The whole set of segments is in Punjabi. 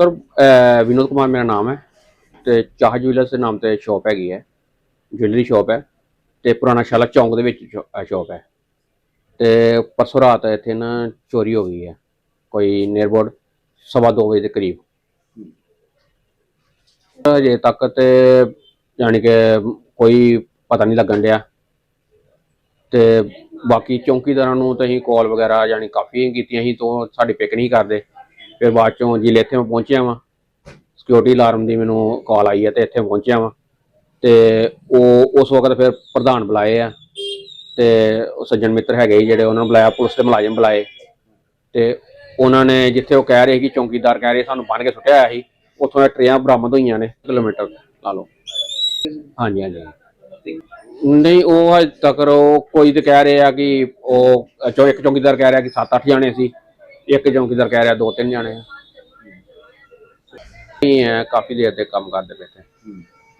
ਸਰ ਵਿਨੋਦ ਕੁਮਾਰ ਮੇਰਾ ਨਾਮ ਹੈ ਤੇ ਚਾਹ ਜੁਐਲਰਸ ਦੇ ਨਾਮ ਤੇ ਸ਼ਾਪ ਹੈਗੀ ਹੈ ਜੁਐਲਰੀ ਸ਼ਾਪ ਹੈ ਤੇ ਪੁਰਾਣਾ ਸ਼ਾਲਾ ਚੌਂਕ ਦੇ ਵਿੱਚ ਸ਼ਾਪ ਹੈ ਤੇ ਪਰਸੋਂ ਰਾਤ ਇੱਥੇ ਨਾ ਚੋਰੀ ਹੋ ਗਈ ਹੈ, ਕੋਈ ਨੀਅਰਬੋਰਡ ਸਵਾ ਦੋ ਵਜੇ ਦੇ ਕਰੀਬ। ਅਜੇ ਤੱਕ ਤੇ ਯਾਨੀ ਕਿ ਕੋਈ ਪਤਾ ਨਹੀਂ ਲੱਗਣ ਡਿਆ ਤੇ ਬਾਕੀ ਚੌਂਕੀਦਾਰਾਂ ਨੂੰ ਤਾਂ ਅਸੀਂ ਕਾਲ ਵਗੈਰਾ ਯਾਨੀ ਕਾਫੀ ਕੀਤੀਆਂ ਸੀ, ਤੋਂ ਸਾਡੀ ਪਿਕ ਨਹੀਂ ਕਰਦੇ। ਫਿਰ ਬਾਅਦ ਚੋਂ ਜਿਲੇ ਇੱਥੇ ਮੈਂ ਪਹੁੰਚਿਆ ਵਾਂ। ਸਿਕਿਉਰਿਟੀ ਅਲਾਰਮ ਦੀ ਮੈਨੂੰ ਕਾਲ ਆਈ ਹੈ ਤੇ ਇੱਥੇ ਪਹੁੰਚਿਆ ਵਾਂ। ਤੇ ਉਹ, ਉਸ ਵਕਤ ਫਿਰ ਪ੍ਰਧਾਨ ਬੁਲਾਏ ਆ। ਤੇ ਉਹ ਸੱਜਣ ਮਿੱਤਰ ਹੈਗੇ ਜਿਹੜੇ, ਉਹਨਾਂ ਨੂੰ ਬੁਲਾਇਆ, ਪੁਲਿਸ ਦੇ ਮੁਲਾਜ਼ਮ ਬੁਲਾਏ। ਤੇ ਉਹਨਾਂ ਨੇ ਜਿੱਥੇ ਉਹ ਕਹਿ ਰਹੇ ਕਿ ਚੌਂਕੀਦਾਰ ਕਹਿ ਰਹੇ ਸਾਨੂੰ ਬੰਨ ਕੇ ਸੁੱਟਿਆ ਹੋਇਆ ਸੀ, ਉੱਥੋਂ ਇਹ ਟਰੇਆਂ ਬਰਾਮਦ ਹੋਈਆਂ ਨੇ, ਕਿਲੋਮੀਟਰ ਲਾ ਲਓ। ਹਾਂਜੀ ਹਾਂਜੀ। ਨਹੀਂ, ਉਹ ਹਜੇ ਤੱਕ ਉਹ ਕੋਈ ਤੇ ਕਹਿ ਰਹੇ ਆ ਕਿ ਉਹ, ਚੋ, ਇੱਕ ਚੌਂਕੀਦਾਰ ਕਹਿ ਰਿਹਾ ਕਿ 7-8 ਜਾਣੇ ਸੀ। ਇੱਕ ਚੌਂਕੀਦਾਰ ਕਹਿ ਰਿਹਾ 2-3 ਜਾਣੇ ਆ। ਨਹੀਂ ਹੈ ਕਾਫੀ ਦੇਰ ਦੇ ਕੰਮ ਕਰਦੇ ਪਏ ਤੇ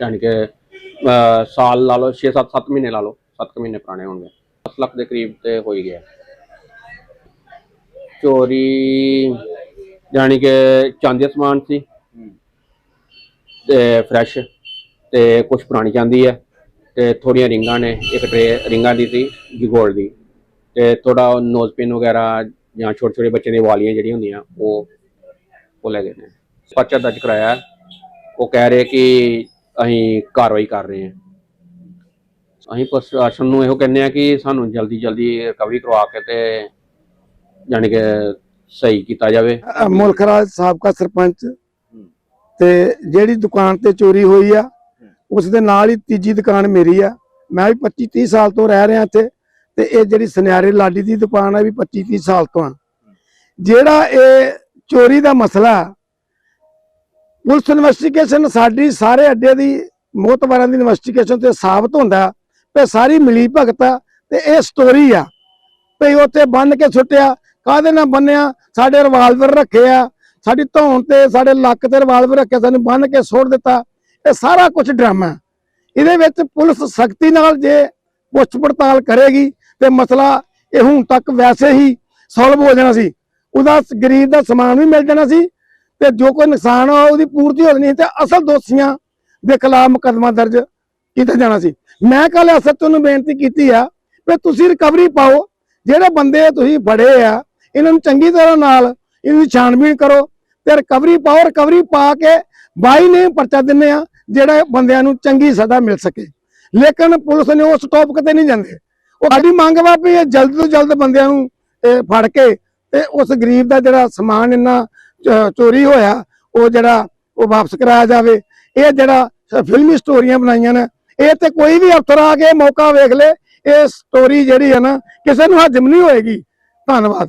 ਯਾਨੀ ਕਿ ਅਹ, ਸਾਲ ਲਾ ਲਓ 6-7 ਮਹੀਨੇ ਲਾ ਲਓ 7 ਮਹੀਨੇ ਪੁਰਾਣੇ ਹੋਣਗੇ। 10 ਲੱਖ ਦੇ ਕਰੀਬ ਤੇ ਹੋ ਹੀ ਗਿਆ। ਚੋਰੀ ਯਾਨੀ ਕਿ ਚਾਂਦੀ ਦਾ ਸਮਾਨ ਸੀ। ਤੇ ਫਰੈਸ਼ ਤੇ ਕੁਝ ਪੁਰਾਣੀ ਚਾਂਦੀ ਹੈ ਤੇ ਥੋੜੀਆਂ ਰਿੰਗਾਂ ਨੇ ਇੱਕ ਟਰੇ ਰਿੰਗਾਂ ਦੀ ਸੀ ਜੀ ਗੋਲਡ ਦੀ। ਤੇ ਥੋੜਾ ਨੋਜ਼ ਪਿਨ ਵਗੈਰਾ ਜਾਂ ਛੋਟੇ ਛੋਟੇ ਬੱਚੇ ਦੀਆਂ ਵਾਲੀਆਂ ਜਿਹੜੀਆਂ ਹੁੰਦੀਆਂ ਉਹ ਉਹ ਲੈ ਗਏ ਨੇ ਪਰਚਾ ਦਰਜ ਕਰਾਇਆ। ਉਹ ਕਹਿ ਰਹੇ ਕਿ ਅਸੀਂ ਕਾਰਵਾਈ ਕਰ ਰਹੇ ਹਾਂ। ਅਸੀਂ ਪ੍ਰਸ਼ਾਸਨ ਨੂੰ ਇਹੋ ਕਹਿੰਦੇ ਆ ਕਿ ਸਾਨੂੰ ਜਲਦੀ ਜਲਦੀ ਰਿਕਵਰੀ ਕਰਵਾ ਕੇ ਤੇ ਯਾਨੀ ਕਿ ਸਹੀ ਕੀਤਾ ਜਾਵੇ। ਮੁਲਕ ਰਾਜ ਸਾਬਕਾ ਸਰਪੰਚ ਤੇ ਜਿਹੜੀ ਦੁਕਾਨ ਤੇ ਚੋਰੀ ਹੋਈ ਆ ਉਸ ਦੇ ਨਾਲ ਹੀ ਤੀਜੀ ਦੁਕਾਨ ਮੇਰੀ ਆ। ਮੈਂ ਵੀ 25 30 ਸਾਲ ਤੋਂ ਰਹਿ ਰਿਹਾ ਇੱਥੇ। ਤੇ ਇਹ ਜਿਹੜੀ ਸੁਨਿਆਰੇ ਲਾਡੀ ਦੀ ਦੁਕਾਨ ਆ ਵੀ 25 30 ਸਾਲ ਤੋਂ ਆ। ਜਿਹੜਾ ਇਹ ਚੋਰੀ ਦਾ ਮਸਲਾ ਪੁਲਿਸ ਇਨਵੈਸਟੀਗੇਸ਼ਨ ਸਾਡੀ ਸਾਰੇ ਅੱਡੇ ਦੀ ਮੋਤਬਾਰਾਂ ਦੀ ਇਨਵੈਸਟੀਗੇਸ਼ਨ ਤੇ ਸਾਬਤ ਹੁੰਦਾ ਕਿ ਸਾਰੀ ਮਿਲੀ ਭਗਤ ਆ, ਤੇ ਇਹ ਸਟੋਰੀ ਆ। ਭਈ ਉੱਥੇ ਬੰਨ ਕੇ ਸੁੱਟਿਆ, ਕਾਹਦੇ ਨਾਲ ਬੰਨਿਆ? ਸਾਡੇ ਰਿਵਾਲਵਰ ਰੱਖੇ ਆ, ਸਾਡੀ ਧੌਣ ਤੇ ਸਾਡੇ ਲੱਕ ਤੇ ਰਿਵਾਲਵਰ ਰੱਖਿਆ ਸਾਨੂੰ ਬੰਨ ਕੇ ਸੁੱਟ ਦਿੱਤਾ। ਇਹ ਸਾਰਾ ਕੁਝ ਡਰਾਮਾ ਇਹਦੇ ਵਿੱਚ ਪੁਲਿਸ ਸਖਤੀ ਨਾਲ ਜੇ ਪੁੱਛ ਪੜਤਾਲ ਕਰੇਗੀ ਤੇ ਮਸਲਾ ਇਹ ਹੁਣ ਤੱਕ ਵੈਸੇ ਹੀ ਸੋਲਵ ਹੋ ਜਾਣਾ ਸੀ। ਉਹਦਾ ਗਰੀਬ ਦਾ ਸਮਾਨ ਵੀ ਮਿਲ ਜਾਣਾ ਸੀ ਤੇ ਜੋ ਕੋਈ ਨੁਕਸਾਨ ਹੋਇਆ ਉਹਦੀ ਪੂਰਤੀ ਹੋ ਜਾਣੀ ਤੇ ਅਸਲ ਦੋਸ਼ੀਆਂ ਦੇ ਖਿਲਾਫ ਮੁਕੱਦਮਾ ਦਰਜ ਕੀਤਾ ਜਾਣਾ ਸੀ। ਮੈਂ ਕੱਲ ਐਸਐਚਓ ਨੂੰ ਬੇਨਤੀ ਕੀਤੀ ਆ ਵੀ ਤੁਸੀਂ ਰਿਕਵਰੀ ਪਾਓ, ਜਿਹੜੇ ਬੰਦੇ ਤੁਸੀਂ ਫੜੇ ਆ, ਇਹਨਾਂ ਨੂੰ ਚੰਗੀ ਤਰ੍ਹਾਂ ਨਾਲ ਇਹਦੀ ਛਾਣਬੀਣ ਕਰੋ ਤੇ ਰਿਕਵਰੀ ਪਾਓ ਰਿਕਵਰੀ ਪਾ ਕੇ ਬਾਈ ਨੇ ਪਰਚਾ ਦਿੰਨੇ ਆ, ਜਿਹੜਾ ਬੰਦਿਆਂ ਨੂੰ ਚੰਗੀ ਸਜ਼ਾ ਮਿਲ ਸਕੇ। ਲੇਕਿਨ ਪੁਲਿਸ ਨੇ ਉਹ ਟੌਪਿਕ ਤੇ ਨਹੀਂ ਜਾਂਦੇ। ਉਹ ਸਾਡੀ ਮੰਗ ਵਾ ਵੀ ਇਹ ਜਲਦ ਤੋਂ ਜਲਦ ਬੰਦਿਆਂ ਨੂੰ ਫੜ ਕੇ ਤੇ ਉਸ ਗਰੀਬ ਦਾ ਜਿਹੜਾ ਸਮਾਨ ਇੰਨਾ ਚ- ਚੋਰੀ ਹੋਇਆ, ਉਹ ਜਿਹੜਾ ਉਹ ਵਾਪਸ ਕਰਾਇਆ ਜਾਵੇ। ਇਹ ਜਿਹੜਾ ਫਿਲਮੀ ਸਟੋਰੀਆਂ ਬਣਾਈਆਂ ਨੇ, ਇਹ ਤੇ ਕੋਈ ਵੀ ਅਫਸਰ ਆ ਕੇ ਮੌਕਾ ਵੇਖ ਲੇ, ਇਹ ਸਟੋਰੀ ਜਿਹੜੀ ਹੈ ਨਾ, ਕਿਸੇ ਨੂੰ ਹਜਮ ਨਹੀਂ ਹੋਏਗੀ। ਧੰਨਵਾਦ।